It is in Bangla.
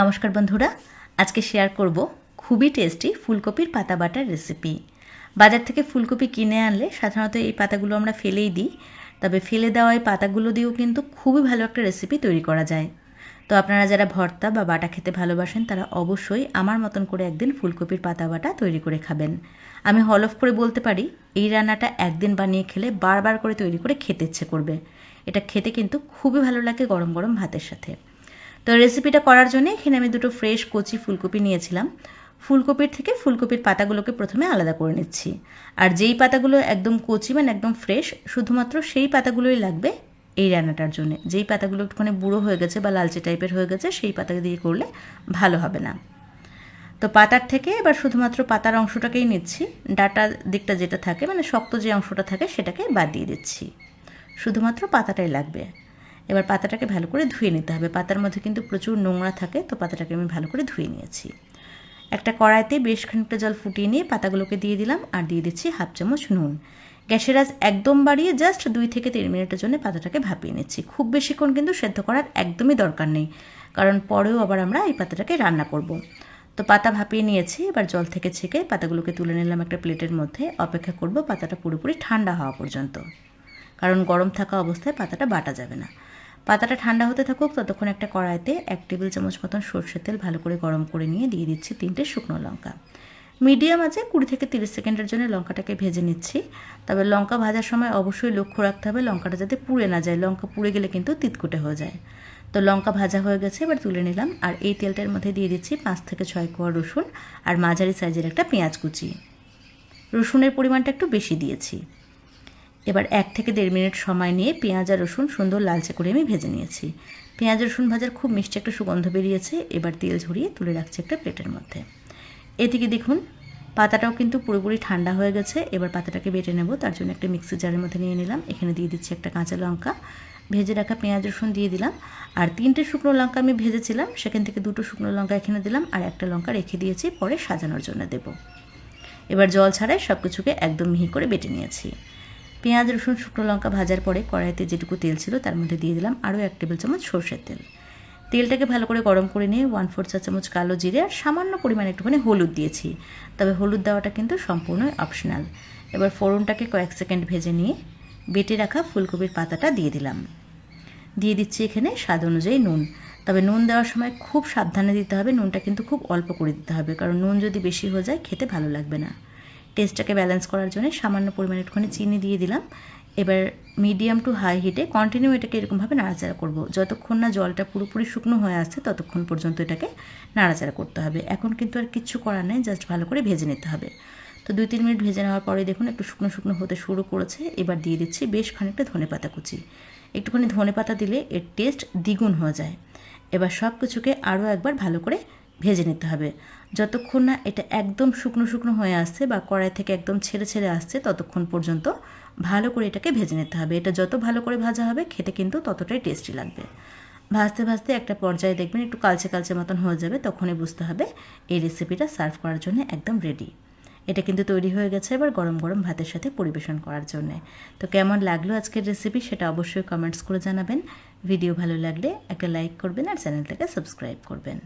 নমস্কার বন্ধুরা, আজকে শেয়ার করব খুবই টেস্টি ফুলকপির পাতা বাটার রেসিপি বাজার থেকে ফুলকপি কিনে আনলে সাধারণত এই পাতাগুলো আমরা ফেলেই দিই, তবে ফেলে দেওয়া এই পাতাগুলো দিয়েও কিন্তু খুবই ভালো একটা রেসিপি তৈরি করা যায়। তো আপনারা যারা ভর্তা বা বাটা খেতে ভালোবাসেন, তারা অবশ্যই আমার মতন করে একদিন ফুলকপির পাতা বাটা তৈরি করে খাবেন। আমি হলফ করে বলতে পারি, এই রান্নাটা একদিন বানিয়ে খেলে বারবার করে তৈরি করে খেতে ইচ্ছে করবে। এটা খেতে কিন্তু খুবই ভালো লাগে গরম গরম ভাতের সাথে। তো রেসিপিটা করার জন্য এখানে আমি দুটো ফ্রেশ কচি ফুলকপি নিয়েছিলাম। ফুলকপির থেকে ফুলকপির পাতাগুলোকে প্রথমে আলাদা করে নিচ্ছি। আর যেই পাতাগুলো একদম কচি মানে একদম ফ্রেশ শুধুমাত্র সেই পাতাগুলোই লাগবে এই রান্নাটার জন্য। যেই পাতাগুলো একটুখানি বুড়ো হয়ে গেছে বা লালচে টাইপের হয়ে গেছে, সেই পাতা দিয়ে করলে ভালো হবে না। তো পাতার থেকে এবার শুধুমাত্র পাতার অংশটাকেই নিচ্ছি। ডাটা দিকটা যেটা থাকে মানে শক্ত যে অংশটা থাকে, সেটাকে বাদ দিয়ে দিচ্ছি। শুধুমাত্র পাতাটাই লাগবে। এবার পাতাটাকে ভালো করে ধুয়ে নিতে হবে। পাতার মধ্যে কিন্তু প্রচুর নোংরা থাকে, তো পাতাটাকে আমি ভালো করে ধুয়ে নিয়েছি। একটা কড়াইতে বেশ খানিকটা জল ফুটিয়ে নিয়ে পাতাগুলোকে দিয়ে দিলাম আর দিয়ে দিচ্ছি হাফ চামচ নুন। গ্যাসের আজ একদম বাড়িয়ে জাস্ট দুই থেকে তিন মিনিটের জন্য পাতাটাকে ভাপিয়ে নিচ্ছি। খুব বেশিক্ষণ কিন্তু সেদ্ধ করার একদমই দরকার নেই, কারণ পরেও আবার আমরা এই পাতাটাকে রান্না করব। তো পাতা ভাপিয়ে নিয়েছি, এবার জল থেকে ছেঁকে পাতাগুলোকে তুলে নিলাম একটা প্লেটের মধ্যে। অপেক্ষা করব পাতাটা পুরোপুরি ঠান্ডা হওয়া পর্যন্ত, কারণ গরম থাকা অবস্থায় পাতাটা বাটা যাবে না। পাতাটা ঠান্ডা হতে থাকুক, ততক্ষণ একটা কড়াইতে এক টেবিল চামচ মতন সর্ষের তেল ভালো করে গরম করে নিয়ে দিয়ে দিচ্ছি তিনটে শুকনো লঙ্কা। মিডিয়াম আছে কুড়ি থেকে তিরিশ সেকেন্ডের জন্য লঙ্কাটাকে ভেজে নিচ্ছি। তবে লঙ্কা ভাজার সময় অবশ্যই লক্ষ্য রাখতে হবে লঙ্কাটা যাতে পুড়ে না যায়, লঙ্কা পুড়ে গেলে কিন্তু তিতকুটে হয়ে যায়। তো লঙ্কা ভাজা হয়ে গেছে, এবার তুলে নিলাম। আর এই তেলটার মধ্যে দিয়ে দিচ্ছি পাঁচ থেকে ছয় কোয়া রসুন আর মাঝারি সাইজের একটা পেঁয়াজ কুচি। রসুনের পরিমাণটা একটু বেশি দিয়েছি। এবার এক থেকে দেড় মিনিট সময় নিয়ে পেঁয়াজ আর রসুন সুন্দর লালচে করে আমি ভেজে নিয়েছি। পেঁয়াজ রসুন ভাজার খুব মিষ্টি একটা সুগন্ধ বেরিয়েছে, এবার তেল ঝরিয়ে তুলে রাখছি একটা প্লেটের মধ্যে। এদিকে দেখুন, পাতাটাও কিন্তু পুরোপুরি ঠান্ডা হয়ে গেছে, এবার পাতাটাকে বেটে নেব, তার জন্য একটা মিক্সি জারের মধ্যে নিয়ে নিলাম। এখানে দিয়ে দিচ্ছি একটা কাঁচা লঙ্কা। ভেজে রাখা পেঁয়াজ রসুন দিয়ে দিলাম। আর তিনটে শুকনো লঙ্কা আমি ভেজেছিলাম, সেখান থেকে দুটো শুকনো লঙ্কা এখানে দিলাম, আর একটা লঙ্কা রেখে দিয়েছি, পরে সাজানোর জন্য দেব। এবার জল ছাড়াই সব কিছুকে একদম মিহি করে বেটে নিয়েছি। পেঁয়াজ, রসুন, শুকনো লঙ্কা ভাজার পরে কড়াইতে যেটুকু তেল ছিল তার মধ্যে দিয়ে দিলাম আরও এক টেবিল চামচ সর্ষের তেল। তেলটাকে ভালো করে গরম করে নিয়ে ওয়ান ফোর চা চামচ কালো জিরে আর সামান্য পরিমাণে একটুখানি হলুদ দিয়েছি। তবে হলুদ দেওয়াটা কিন্তু সম্পূর্ণই অপশনাল এবার ফোড়নটাকে কয়েক সেকেন্ড ভেজে নিয়ে বেটে রাখা ফুলকপির পাতাটা দিয়ে দিলাম। দিয়ে দিচ্ছি এখানে স্বাদ অনুযায়ী নুন। তবে নুন দেওয়ার সময় খুব সাবধানে দিতে হবে, নুনটা কিন্তু খুব অল্প করে দিতে হবে, কারণ নুন যদি বেশি হয়ে যায় খেতে ভালো লাগবে না। টেস্টটাকে ব্যালেন্স করার জন্য সামান্য পরিমাণে একটুখানি চিনি দিয়ে দিলাম। এবার মিডিয়াম টু হাই হিটে কন্টিনিউ এটাকে এরকমভাবে নাড়াচাড়া করব। যতক্ষণ না জলটা পুরোপুরি শুকনো হয়ে আসছে, ততক্ষণ পর্যন্ত এটাকে নাড়াচাড়া করতে হবে। এখন কিন্তু আর কিচ্ছু করার নেই জাস্ট ভালো করে ভেজে নিতে হবে। তো দুই তিন মিনিট ভেজে নেওয়ার পরে দেখুন একটু শুকনো শুকনো হতে শুরু করেছে। এবার দিয়ে দিচ্ছি বেশ খানিকটা ধনে পাতা কুচি। একটুখানি ধনে পাতা দিলে এর টেস্ট দ্বিগুণ হয়ে যায়। এবার সব কিছুকে আরও একবার ভালো করে ভেজে নিতে হবে। যতক্ষণ না এটা একদম শুকনো শুকনো হয়ে আসছে বা কড়াই থেকে একদম ছেড়ে ছেড়ে আসছে, ততক্ষণ পর্যন্ত ভালো করে এটাকে ভেজে নিতে হবে। এটা যত ভালো করে ভাজা হবে, খেতে কিন্তু ততটাই টেস্টি লাগবে। ভাজতে ভাজতে একটা পর্যায়ে দেখবেন একটু কালচে কালচে মতন হয়ে যাবে, তখনই বুঝতে হবে এই রেসিপিটা সার্ভ করার জন্য একদম রেডি এটা কিন্তু তৈরি হয়ে গেছে এবার গরম গরম ভাতের সাথে পরিবেশন করার জন্য। তো কেমন লাগল আজকের রেসিপি সেটা অবশ্যই কমেন্টস করে জানাবেন। ভিডিও ভালো লাগলে একটা লাইক করবেন আর চ্যানেলটাকে সাবস্ক্রাইব করবেন।